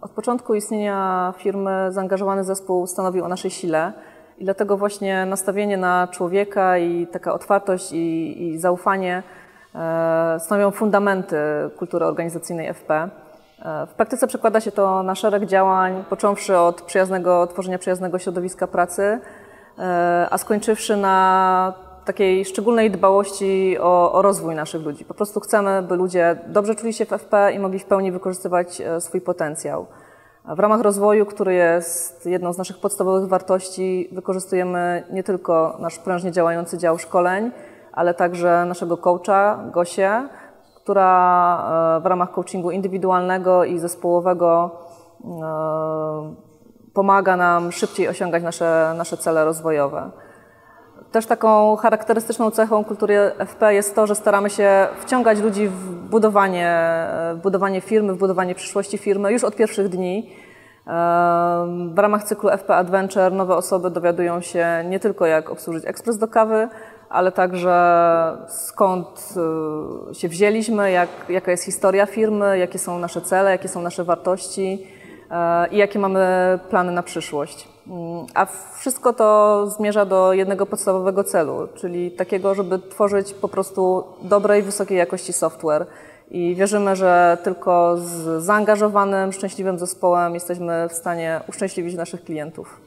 Od początku istnienia firmy zaangażowany zespół stanowił o naszej sile i dlatego właśnie nastawienie na człowieka i taka otwartość i, i zaufanie e, stanowią fundamenty kultury organizacyjnej FP. E, w praktyce przekłada się to na szereg działań, począwszy od przyjaznego, tworzenia przyjaznego środowiska pracy, e, a skończywszy na takiej szczególnej dbałości o, o, rozwój naszych ludzi. Po prostu chcemy, by ludzie dobrze czuli się w FP i mogli w pełni wykorzystywać e, swój potencjał. W ramach rozwoju, który jest jedną z naszych podstawowych wartości, wykorzystujemy nie tylko nasz prężnie działający dział szkoleń, ale także naszego coacha, Gosię, która e, w ramach coachingu indywidualnego i zespołowego e, pomaga nam szybciej osiągać nasze, nasze cele rozwojowe. Też taką charakterystyczną cechą kultury FP jest to, że staramy się wciągać ludzi w budowanie, w budowanie firmy, w budowanie przyszłości firmy już od pierwszych dni. W ramach cyklu FP Adventure nowe osoby dowiadują się nie tylko jak obsłużyć ekspres do kawy, ale także skąd y, się wzięliśmy, jak, jaka jest historia firmy, jakie są nasze cele, jakie są nasze wartości i jakie mamy plany na przyszłość. Mm, a wszystko to zmierza do jednego podstawowego celu, czyli takiego, żeby tworzyć po prostu dobrej, wysokiej jakości software. I wierzymy, że tylko z zaangażowanym, szczęśliwym zespołem jesteśmy w stanie uszczęśliwić naszych klientów.